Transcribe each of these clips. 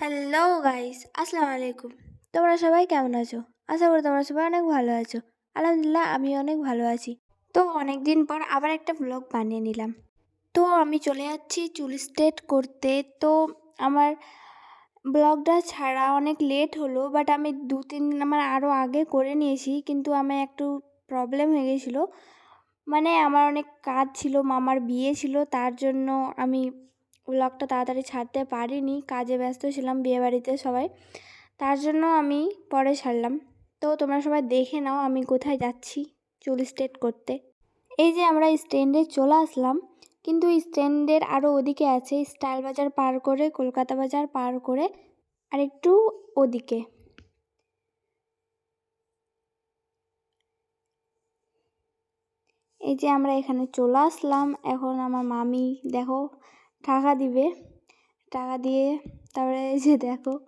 Hello guys আসসালামু আলাইকুম তোমরা সবাই কেমন আছো? আশা করি তোমরা সবাই অনেক ভালো আছো। আলহামদুলিল্লাহ আমি অনেক ভালো আছি। তো অনেক দিন পর আবার একটা ব্লগ বানিয়ে নিলাম। তো আমি চলে যাচ্ছি চুল স্ট্রেট করতে। তো আমার ব্লগটা ছাড়া অনেক লেট হলো বাট আমি দু, তিন দিন আমার আরও আগে করে নিয়েছি, কিন্তু আমার একটু প্রবলেম হয়ে গেছিল। মানে আমার অনেক কাজ ছিল, মামার বিয়ে ছিল, তার জন্য আমি ব্লগটা তাড়াতাড়ি ছাড়তে পারিনি, কাজে ব্যস্ত ছিলাম বিয়েবাড়িতে সবাই। তার জন্য আমি পরে ছাড়লাম। তো তোমরা সবাই দেখে নাও আমি কোথায় যাচ্ছি চুল স্ট্রেট করতে। এই যে আমরা স্ট্যান্ডে চলে আসলাম, কিন্তু স্ট্যান্ডের আরও ওদিকে আছে স্টাইল বাজার পার করে, কলকাতা বাজার পার করে, আর একটু ওদিকে। এই যে আমরা এখানে চলে আসলাম, এখন আমার মামি, দেখো টাকা দিবে। টাকা দিয়ে তারপরে এই যে দেখো,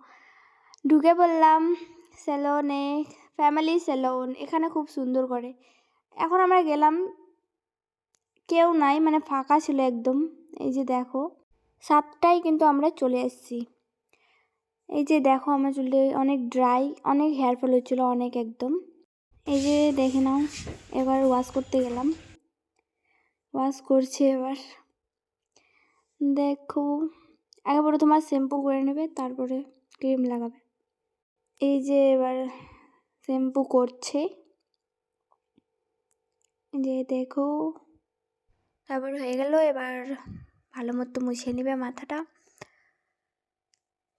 ঢুকে পড়লাম সেলনে ফ্যামিলি সেলন এখানে খুব সুন্দর করে। এখন আমরা গেলাম, কেউ নাই মানে ফাঁকা ছিল একদম। এই যে দেখো, সাতটায় কিন্তু আমরা চলে এসেছি। এই যে দেখো, আমার চুলটা অনেক ড্রাই অনেক হেয়ার ফল হচ্ছিল, অনেক একদম। এই যে দেখে নাও, এবার ওয়াশ করতে গেলাম। ওয়াশ করছে এবার। দেখো আগে পরে তোমার শ্যাম্পু করে নেবে, তারপরে ক্রিম লাগাবে। এই যে এবার শ্যাম্পু করছে। যে দেখো। তারপর হয়ে গেল, এবার ভালো মতো মুছিয়ে নেবে মাথাটা।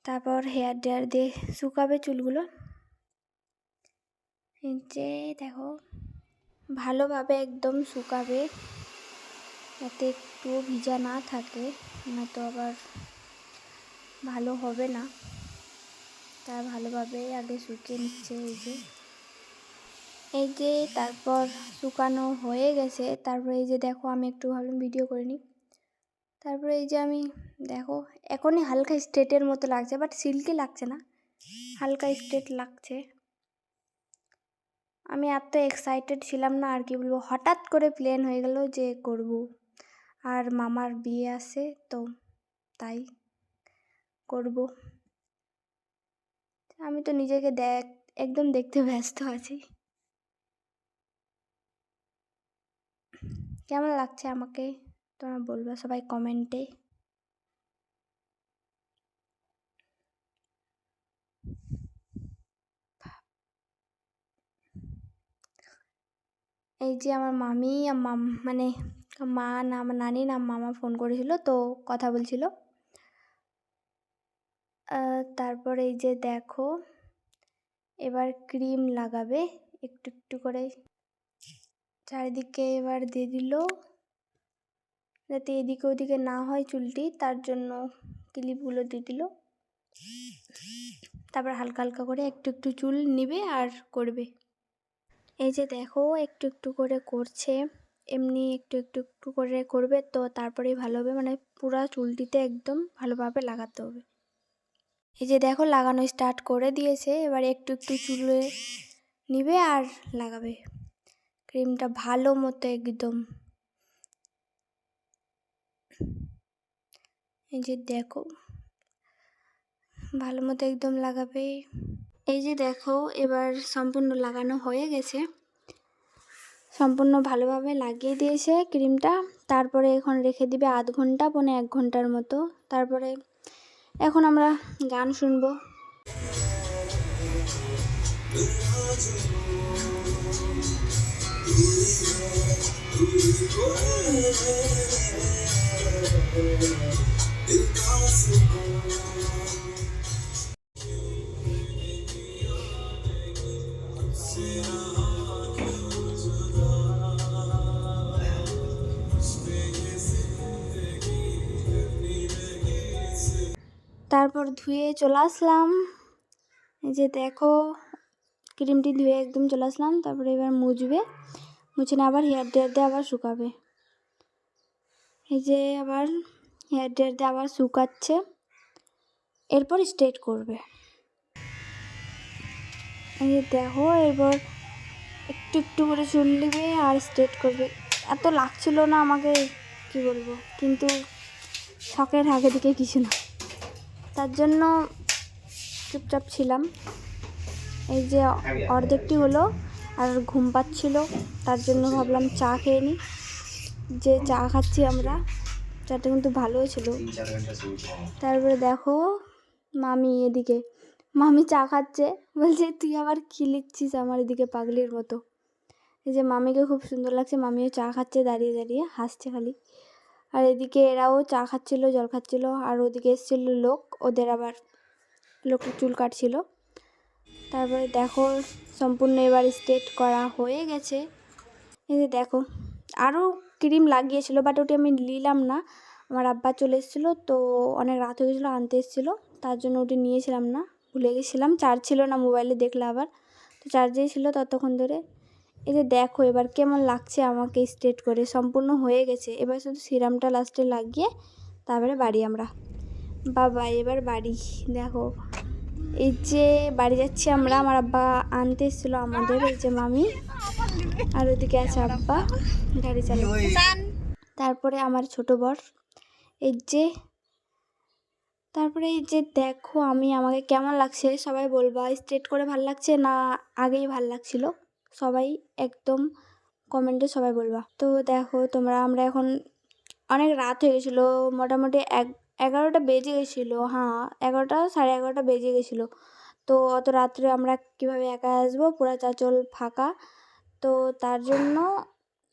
তারপর হেয়ার ড্রায়ার দিয়ে শুকাবে চুলগুলো। যে দেখো, ভালোভাবে একদম শুকাবে। যাতে একটুও ভিজা না থাকে, নয়তো আবার ভালো হবে না। তা ভালোভাবে আগে শুকিয়ে নিচ্ছে এই যে। এই যে তারপর শুকানো হয়ে গেছে। তারপরে এই যে দেখো, আমি একটু ভাবলাম ভিডিও করে নিই। তারপরে এই যে আমি, দেখো, এখনই হালকা স্ট্রেটের মতো লাগছে বাট সিল্কি লাগছে না। হালকা স্ট্রেট লাগছে। আমি এত এক্সাইটেড ছিলাম না আর কি বলব। হঠাৎ করে প্ল্যান হয়ে গেল যে করব। আর মামার বিয়ে আছে, তো তাই করব। আমি তো নিজেকে দেখ, একদম দেখতে ব্যস্ত আছি। কেমন লাগছে আমাকে তোমরা বলবে সবাই কমেন্টে। এই যে আমার মামি মানে মা না আমার নানি না, মামা ফোন করেছিল তো কথা বলছিল। তারপর এই যে দেখো, এবার ক্রিম লাগাবে, একটু একটু করে চারিদিকে এবার দিয়ে দিল। যাতে এদিকে ওদিকে না হয় চুলটি, তার জন্য ক্লিপগুলো দিয়ে দিল। তারপর হালকা হালকা করে একটু একটু চুল নিবে আর করবে। এই যে দেখো, একটু একটু করে করছে। এমনি একটু একটু একটু করে করবে তো তারপরেই ভালো হবে। মানে পুরো চুলটিতে একদম ভালোভাবে লাগাতে হবে। এই যে দেখো লাগানো স্টার্ট করে দিয়েছে। এবার একটু একটু চুলে নিবে আর লাগাবে। ক্রিমটা ভালো মতো একদম। এই যে দেখো, ভালো মতো একদম লাগাবে। এই যে দেখো, এবার সম্পূর্ণ লাগানো হয়ে গেছে। সম্পূর্ণ ভালোভাবে লাগিয়ে দিয়েছে ক্রিমটা। তারপরে এখন রেখে দিবে আধ ঘণ্টা, পনে এক ঘণ্টার মতো। তারপরে এখন আমরা গান শুনব। তারপর ধুয়ে চলে আসলাম। এই যে দেখো, ক্রিমটি ধুয়ে একদম চলে আসলাম, তারপরে এবার মুছবে। মুছে না আবার হেয়ার ড্রায়ার দিয়ে আবার শুকাবে। এই যে আবার হেয়ার ড্রায়ার দিয়ে আবার শুকাচ্ছে। এরপর স্ট্রেট করবে। এই যে দেখো, এরপর একটু একটু করে চুল নেবে আর স্ট্রেট করবে। এত লাগছিল না আমাকে, কি বলব? কিন্তু শখের আগে দিকে কিছু না। তার জন্য চুপচাপ ছিলাম। এই যে অর্ধেকটি হলো আর ঘুম পাচ্ছিল, তার জন্য ভাবলাম চা খেয়ে নিই যে চা খাচ্ছি আমরা, চাটা কিন্তু ভালোই ছিল। তারপরে দেখো মামি এদিকে, মামি চা খাচ্ছে। বলছে, তুই আবার কী লিখছিস আমার এদিকে পাগলির মতো? এই যে মামিকে খুব সুন্দর লাগছে, মামিও চা খাচ্ছে, দাঁড়িয়ে দাঁড়িয়ে হাসছে খালি। আর এদিকে এরাও চা খাচ্ছিলো, জল খাচ্ছিলো, আর ওদিকে এসেছিল লোক, ওদের আবার লোকটা চুল কাটছিল। তারপরে দেখো, সম্পূর্ণ এবার স্ট্রেট করা হয়ে গেছে। এই যে দেখো আরও ক্রিম লাগিয়েছিল বাট ওটি আমি নিলাম না। আমার আব্বা চলে এসেছিল, তো অনেক রাত হয়ে গেছিল, আনতে এসেছিল। তার জন্য ওটি নিয়েছিলাম না, ভুলে গেছিলাম। চার্জ ছিল না মোবাইলে দেখলে আবার। তো চার্জেই ছিল ততক্ষণ ধরে। এই যে দেখো, এবার কেমন লাগছে আমাকে স্ট্রেট করে? সম্পূর্ণ হয়ে গেছে। এবার শুধু সিরামটা লাস্টে লাগিয়ে তারপরে বাড়ি আমরা। বাবা, এবার বাড়ি। দেখো, এই যে বাড়ি যাচ্ছি আমরা, আমার আব্বা আনতে এসেছিল আমাদের, এই যে মামি। আর ওদিকে আছে আব্বা, গাড়ি চালাচ্ছে। তারপরে আমার ছোট বর। এই যে, তারপরে এই যে দেখো আমি, আমাকে কেমন লাগছে? সবাই বলবা স্ট্রেট করে ভালো লাগছে না আগেই ভালো লাগছিল? সবাই একদম কমেন্টে সবাই বলবা। তো দেখো, তোমরা, আমরা এখন অনেক রাত হয়ে গেছিল, মোটামুটি এক, এগারোটা বেজে গেছিল হ্যাঁ এগারোটা, সাড়ে এগারোটা বেজে গেছিল। তো অত রাত্রে আমরা কীভাবে একা আসব? পুরা চাচল ফাঁকা। তো তার জন্য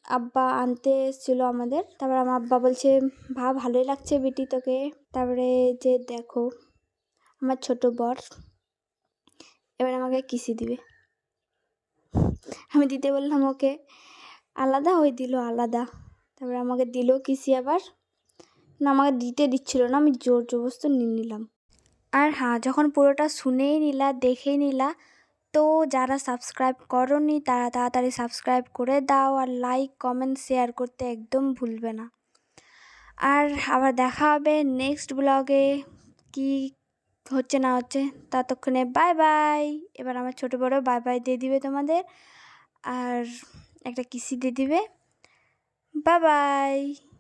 আব্বা আনতে এসেছিল আমাদের। তারপর আমার আব্বা বলছে, ভা, ভালোই লাগছে বিটি তোকে। তারপরে যে দেখো, আমার ছোট বর, এবার আমাকে কিসি দিবে। আমি দিতে বললাম, ওকে। আলাদা ওই দিল আলাদা। তারপরে আমাকে দিল কিসি আবার? না, আমাকে দিতে দিচ্ছিল না, আমি জোর জবস্ত নিয়ে নিলাম। আর হ্যাঁ যখন পুরোটা শুনেই নিলা, দেখেই নিলা, তো যারা সাবস্ক্রাইব করনি, তারা তাড়াতাড়ি সাবস্ক্রাইব করে দাও আর লাইক, কমেন্ট, শেয়ার করতে একদম ভুলবে না। আর আবার দেখা হবে নেক্সট ব্লগে, কি হচ্ছে না হচ্ছে, ততক্ষণে বাই বাই। এবার আমার ছোটো বড় বাই বাই দিয়ে দিবে তোমাদের। আর একটা কিসি দিয়ে দিবে। Bye bye